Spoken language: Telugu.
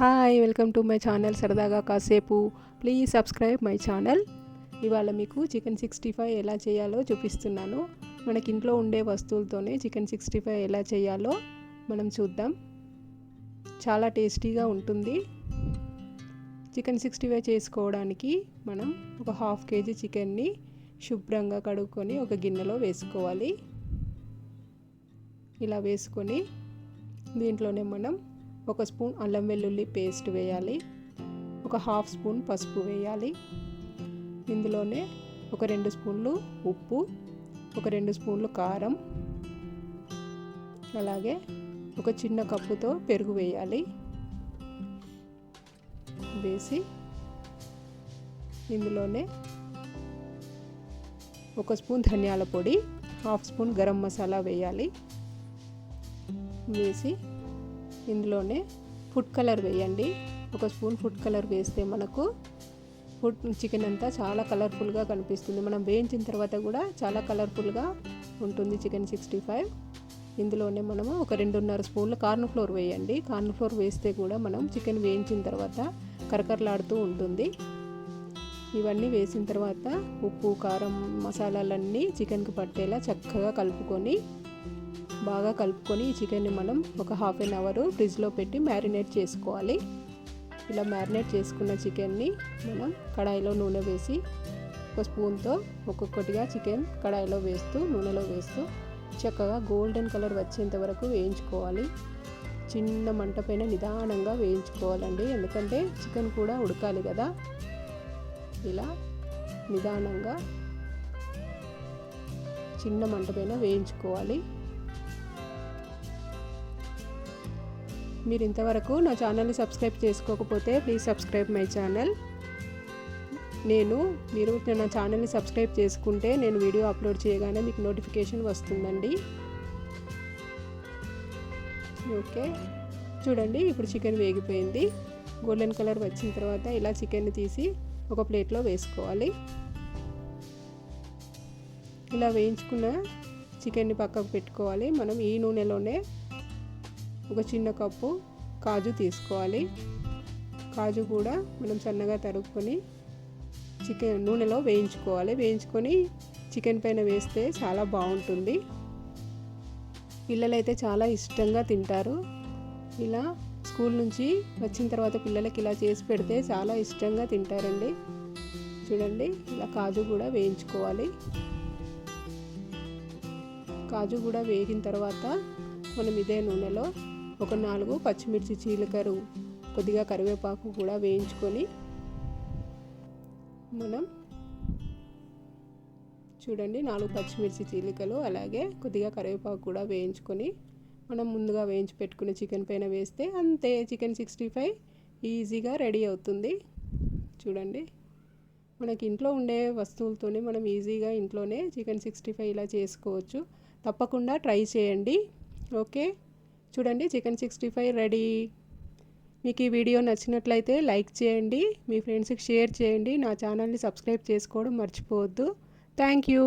Hi welcome to my channel సరదాగా కాసేపు ప్లీజ్ సబ్స్క్రైబ్ మై ఛానల్ ఇవాళ మీకు చికెన్ సిక్స్టీ ఫైవ్ ఎలా చేయాలో చూపిస్తున్నాను. మనకి ఇంట్లో ఉండే వస్తువులతోనే చికెన్ సిక్స్టీ ఫైవ్ ఎలా చేయాలో మనం చూద్దాం. చాలా టేస్టీగా ఉంటుంది. చికెన్ సిక్స్టీ ఫైవ్ చేసుకోవడానికి మనం ఒక హాఫ్ కేజీ చికెన్ని శుభ్రంగా కడుక్కొని ఒక గిన్నెలో వేసుకోవాలి. ఇలా వేసుకొని దీంట్లోనే మనం ఒక స్పూన్ అల్లం వెల్లుల్లి పేస్ట్ వేయాలి. ఒక హాఫ్ స్పూన్ పసుపు వేయాలి. ఇందులోనే ఒక రెండు స్పూన్లు ఉప్పు ఒక రెండు స్పూన్లు కారం అలాగే ఒక చిన్న కప్పుతో పెరుగు వేయాలి. వేసి ఇందులోనే ఒక స్పూన్ ధనియాల పొడి హాఫ్ స్పూన్ గరం మసాలా వేయాలి. వేసి ఇందులోనే ఫుడ్ కలర్ వేయండి. ఒక స్పూన్ ఫుడ్ కలర్ వేస్తే మనకు ఫుడ్ చికెన్ అంతా చాలా కలర్ఫుల్గా కనిపిస్తుంది. మనం వేయించిన తర్వాత కూడా చాలా కలర్ఫుల్గా ఉంటుంది చికెన్ సిక్స్టీ ఫైవ్. ఇందులోనే మనము ఒక రెండున్నర స్పూన్లు కార్న్ ఫ్లోర్ వేయండి. కార్న్ ఫ్లోర్ వేస్తే కూడా మనం చికెన్ వేయించిన తర్వాత కరకరలాడుతూ ఉంటుంది. ఇవన్నీ వేసిన తర్వాత ఉప్పు కారం మసాలాలన్నీ చికెన్కి పట్టేలా చక్కగా కలుపుకొని బాగా కలుపుకొని ఈ చికెన్ని మనం ఒక హాఫ్ అన్ అవర్ ఫ్రిడ్జ్లో పెట్టి మ్యారినేట్ చేసుకోవాలి. ఇలా మ్యారినేట్ చేసుకున్న చికెన్ని మనం కడాయిలో నూనె వేసి ఒక స్పూన్తో ఒక్కొక్కటిగా చికెన్ కడాయిలో వేస్తూ నూనెలో వేస్తూ చక్కగా గోల్డెన్ కలర్ వచ్చేంత వరకు వేయించుకోవాలి. చిన్న మంట పైన నిదానంగా వేయించుకోవాలండి. ఎందుకంటే చికెన్ కూడా ఉడకాలి కదా. ఇలా నిదానంగా చిన్న మంట పైన వేయించుకోవాలి. మీరు ఇంతవరకు నా ఛానల్ని సబ్స్క్రైబ్ చేసుకోకపోతే ప్లీజ్ సబ్స్క్రైబ్ మై ఛానల్. నేను మీరు నా ఛానల్ని సబ్స్క్రైబ్ చేసుకుంటే నేను వీడియో అప్లోడ్ చేయగానే మీకు నోటిఫికేషన్ వస్తుందండి. ఓకే. చూడండి ఇప్పుడు చికెన్ వేగిపోయింది. గోల్డెన్ కలర్ వచ్చిన తర్వాత ఇలా చికెన్ని తీసి ఒక ప్లేట్లో వేసుకోవాలి. ఇలా వేయించుకున్న చికెన్ని పక్కకు పెట్టుకోవాలి. మనం ఈ నూనెలోనే ఒక చిన్న కప్పు కాజు తీసుకోవాలి. కాజు కూడా మనం సన్నగా తరుక్కొని చికెన్ నూనెలో వేయించుకోవాలి. వేయించుకొని చికెన్ పైన వేస్తే చాలా బాగుంటుంది. పిల్లలైతే చాలా ఇష్టంగా తింటారు. ఇలా స్కూల్ నుంచి వచ్చిన తర్వాత పిల్లలకి ఇలా చేసి పెడితే చాలా ఇష్టంగా తింటారండి. చూడండి ఇలా కాజు కూడా వేయించుకోవాలి. కాజు కూడా వేగిన తర్వాత మనం ఇదే నూనెలో ఒక నాలుగు పచ్చిమిర్చి చీలకరు కొద్దిగా కరివేపాకు కూడా వేయించుకొని మనం చూడండి నాలుగు పచ్చిమిర్చి చీలికలు అలాగే కొద్దిగా కరివేపాకు కూడా వేయించుకొని మనం ముందుగా వేయించి పెట్టుకున్న చికెన్ పైన వేస్తే అంతే చికెన్ సిక్స్టీ ఫైవ్ ఈజీగా రెడీ అవుతుంది. చూడండి మనకి ఇంట్లో ఉండే వస్తువులతోనే మనం ఈజీగా ఇంట్లోనే చికెన్ సిక్స్టీ ఫైవ్ ఇలా చేసుకోవచ్చు. తప్పకుండా ట్రై చేయండి. ఓకే? చూడండి చికెన్ సిక్స్టీ ఫైవ్ రెడీ మీకు ఈ వీడియో నచ్చినట్లయితే లైక్ చేయండి మీ ఫ్రెండ్స్కి షేర్ చేయండి నా ఛానల్ని సబ్స్క్రైబ్ చేసుకోవడం మర్చిపోవద్దు. Thank you.